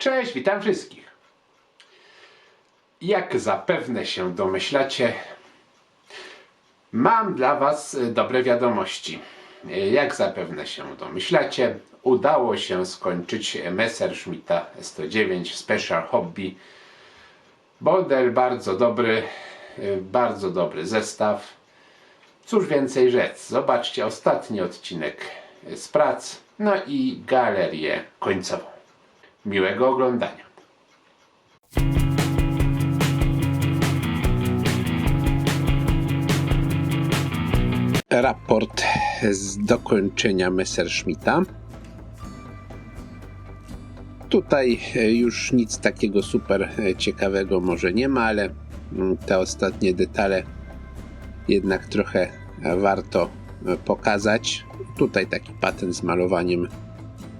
Cześć, witam wszystkich. Jak zapewne się domyślacie, mam dla Was e, dobre wiadomości. E, Jak zapewne się domyślacie, udało się skończyć Messerschmitta 109 Special Hobby. Model bardzo dobry, e, bardzo dobry zestaw. Cóż więcej rzec, zobaczcie ostatni odcinek z prac, no i galerię końcową. Miłego oglądania. Raport z dokończenia Messerschmitta. Tutaj e, już nic takiego super e, ciekawego może nie ma, ale mm, te ostatnie detale jednak trochę warto e, pokazać. Tutaj taki patent z malowaniem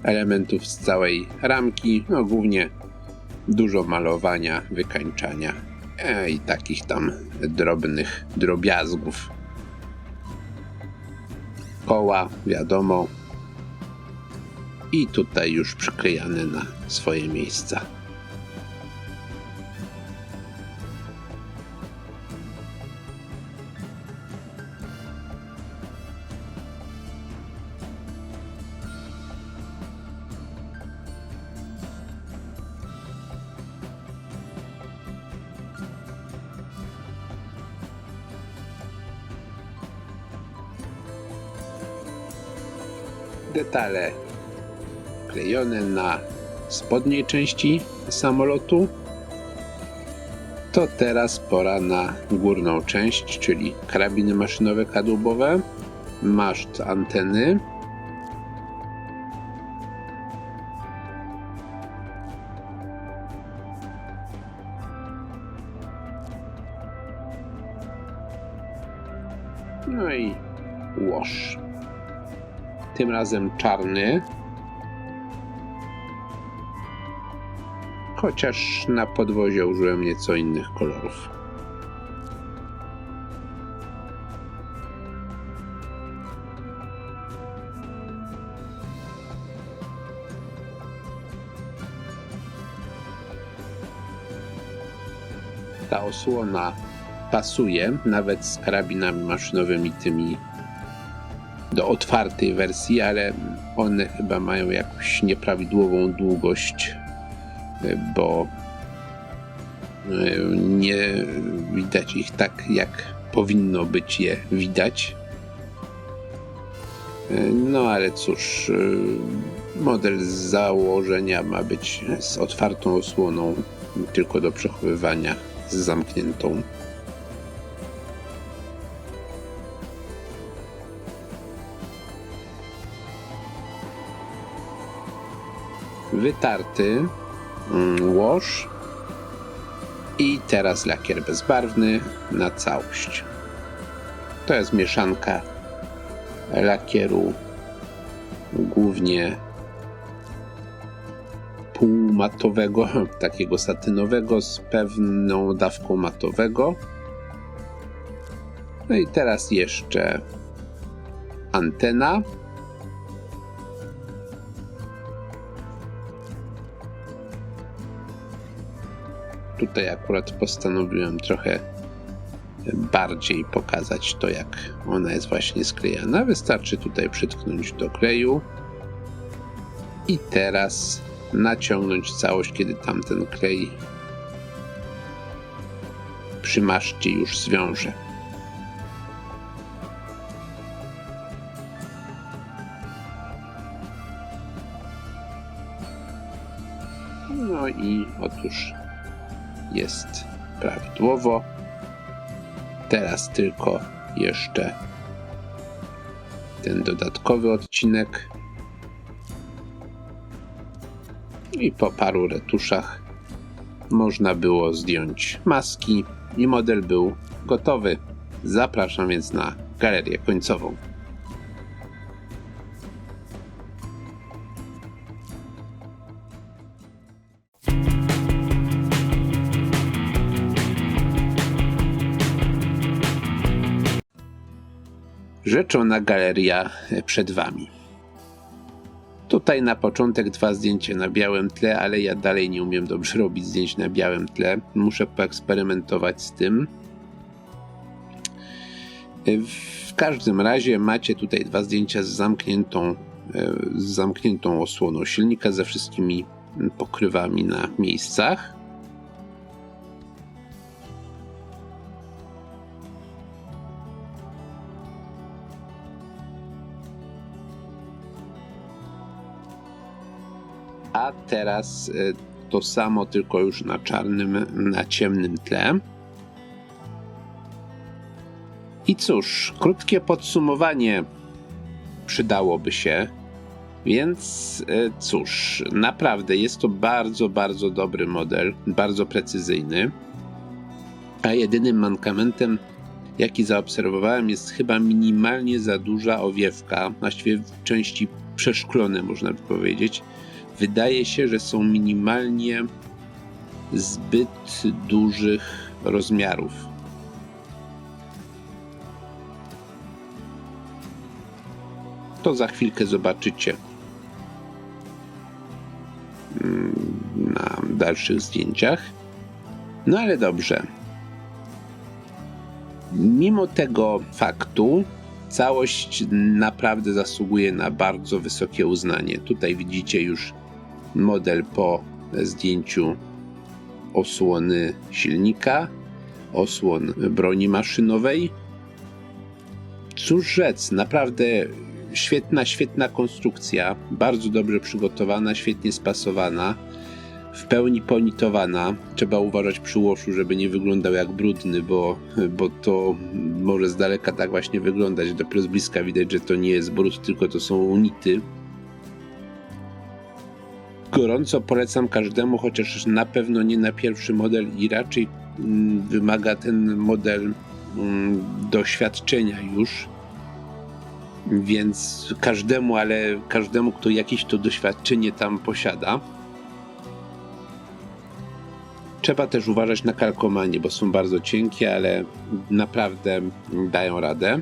elementów z całej ramki, no głównie dużo malowania, wykańczania e, i takich tam drobnych drobiazgów. Koła, wiadomo. I tutaj już przyklejane na swoje miejsca. Detale klejone na spodniej części samolotu. To teraz pora na górną część, czyli karabiny maszynowe kadłubowe, maszt anteny. Tym razem czarny. Chociaż na podwozie użyłem nieco innych kolorów. Ta osłona pasuje nawet z karabinami maszynowymi tymi do otwartej wersji, ale one chyba mają jakąś nieprawidłową długość, bo e, nie widać ich tak, jak powinno być je widać. E, No ale cóż, e, model z założenia ma być z otwartą osłoną, tylko do przechowywania z zamkniętą wytarty mm, łoż i teraz lakier bezbarwny na całość. To jest mieszanka lakieru głównie półmatowego, takiego satynowego z pewną dawką matowego. No i teraz jeszcze antena tutaj akurat postanowiłem trochę bardziej pokazać to, jak ona jest właśnie sklejana. Wystarczy tutaj przytknąć do kleju i teraz naciągnąć całość, kiedy tamten klej przy maszcie już zwiąże. No i otóż jest prawidłowo. Teraz tylko jeszcze ten dodatkowy odcinek. I po paru retuszach można było zdjąć maski i model był gotowy. Zapraszam więc na galerię końcową. Rzeczona galeria przed Wami. Tutaj na początek dwa zdjęcia na białym tle, ale ja dalej nie umiem dobrze robić zdjęć na białym tle. Muszę poeksperymentować z tym. W każdym razie macie tutaj dwa zdjęcia z zamkniętą, e, z zamkniętą osłoną silnika ze wszystkimi pokrywami na miejscach. A teraz e, to samo, tylko już na czarnym, na ciemnym tle. I cóż, krótkie podsumowanie przydałoby się. Więc e, cóż, naprawdę jest to bardzo, bardzo dobry model, bardzo precyzyjny. A jedynym mankamentem, jaki zaobserwowałem, jest chyba minimalnie za duża owiewka, właściwie w części przeszklone, można by powiedzieć. Wydaje się, że są minimalnie zbyt dużych rozmiarów. To za chwilkę zobaczycie mm, na dalszych zdjęciach. No ale dobrze. Mimo tego faktu, całość naprawdę zasługuje na bardzo wysokie uznanie. Tutaj widzicie już model po zdjęciu osłony silnika, osłon broni maszynowej. Cóż rzec, naprawdę świetna, świetna konstrukcja, bardzo dobrze przygotowana, świetnie spasowana, w pełni ponitowana. Trzeba uważać przy łoszu, żeby nie wyglądał jak brudny, bo, bo to może z daleka tak właśnie wyglądać. Dopiero z bliska widać, że to nie jest brud, tylko to są unity. Gorąco polecam każdemu, chociaż na pewno nie na pierwszy model i raczej mm, wymaga ten model mm, doświadczenia już więc każdemu, ale każdemu, kto jakieś to doświadczenie tam posiada. Trzeba też uważać na kalkomanie, bo są bardzo cienkie, ale naprawdę dają radę.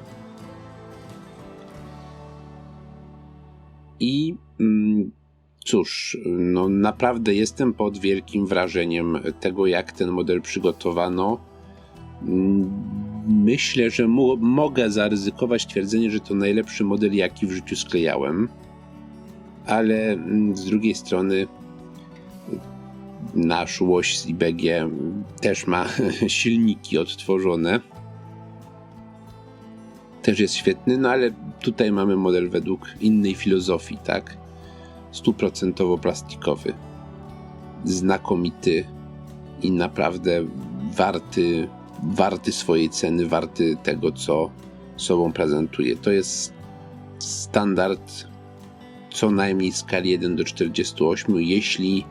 I mm, cóż, no naprawdę jestem pod wielkim wrażeniem tego, jak ten model przygotowano. Mm, myślę, że mo mogę zaryzykować twierdzenie, że to najlepszy model, jaki w życiu sklejałem. Ale mm, z drugiej strony nasz łoś z IBG też ma silniki odtworzone. Też jest świetny, no ale tutaj mamy model według innej filozofii, tak? Stuprocentowo plastikowy. Znakomity i naprawdę warty warty swojej ceny, warty tego, co sobą prezentuje. To jest standard co najmniej skali 1 do 48, jeśli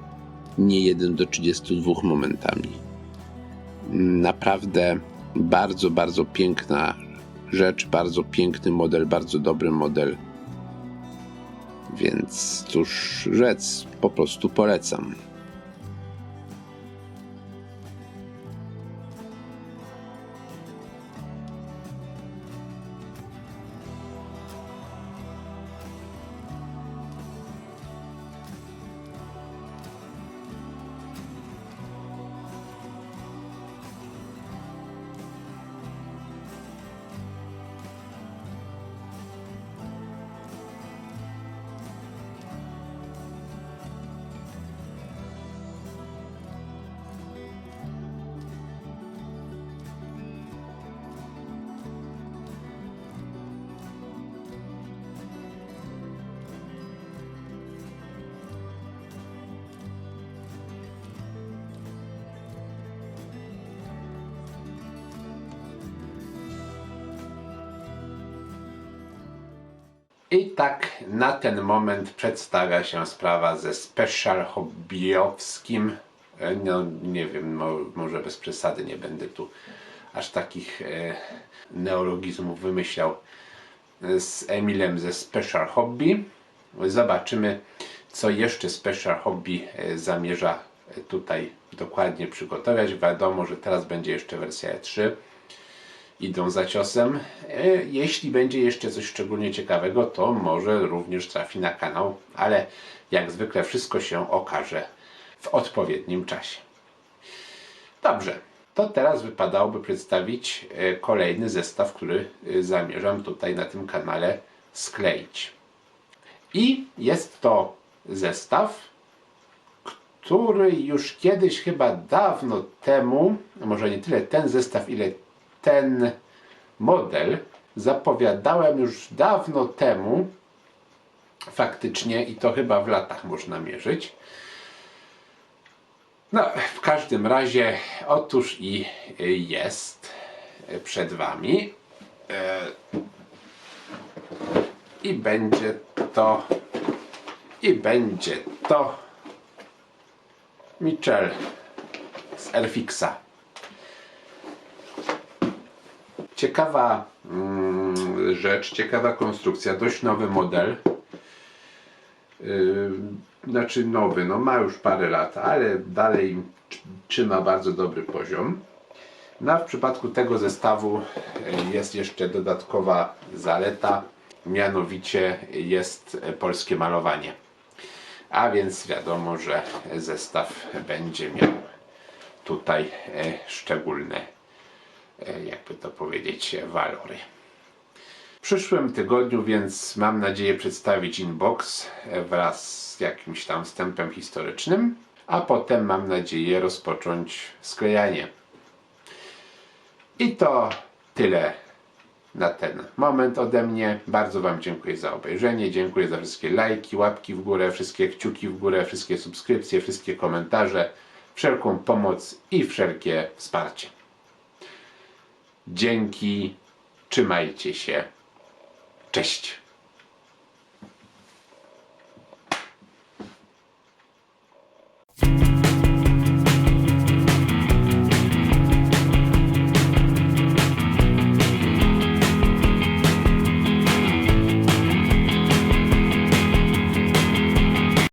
nie 1 do 32 momentami. Naprawdę bardzo, bardzo piękna rzecz, bardzo piękny model, bardzo dobry model. Więc cóż rzec, po prostu polecam. I tak na ten moment przedstawia się sprawa ze special hobbyowskim. E, No nie wiem, mo, może bez przesady nie będę tu aż takich e, neologizmów wymyślał e, z Emilem ze Special Hobby. Zobaczymy, co jeszcze Special Hobby e, zamierza tutaj dokładnie przygotować. Wiadomo, że teraz będzie jeszcze wersja E3 idą za ciosem. E, Jeśli będzie jeszcze coś szczególnie ciekawego, to może również trafi na kanał, ale jak zwykle wszystko się okaże w odpowiednim czasie. Dobrze, to teraz wypadałoby przedstawić e, kolejny zestaw, który e, zamierzam tutaj na tym kanale skleić. I jest to zestaw, który już kiedyś, chyba dawno temu, może nie tyle ten zestaw, ile ten model, zapowiadałem już dawno temu, faktycznie, i to chyba w latach można mierzyć. No, w każdym razie, otóż i jest przed Wami. E, I będzie to, i będzie to Mitchell z Airfixa. Ciekawa mm, rzecz, ciekawa konstrukcja, dość nowy model. Yy, znaczy nowy, no ma już parę lat, ale dalej tr- trzyma bardzo dobry poziom. No w przypadku tego zestawu yy, jest jeszcze dodatkowa zaleta, mianowicie jest polskie malowanie. A więc wiadomo, że zestaw będzie miał tutaj e, szczególne, jakby to powiedzieć, walory. W przyszłym tygodniu więc mam nadzieję przedstawić inbox e, wraz z jakimś tam wstępem historycznym, a potem mam nadzieję rozpocząć sklejanie. I to tyle na ten moment ode mnie. Bardzo Wam dziękuję za obejrzenie. Dziękuję za wszystkie lajki, łapki w górę, wszystkie kciuki w górę, wszystkie subskrypcje, wszystkie komentarze, wszelką pomoc i wszelkie wsparcie. Dzięki, trzymajcie się. Cześć.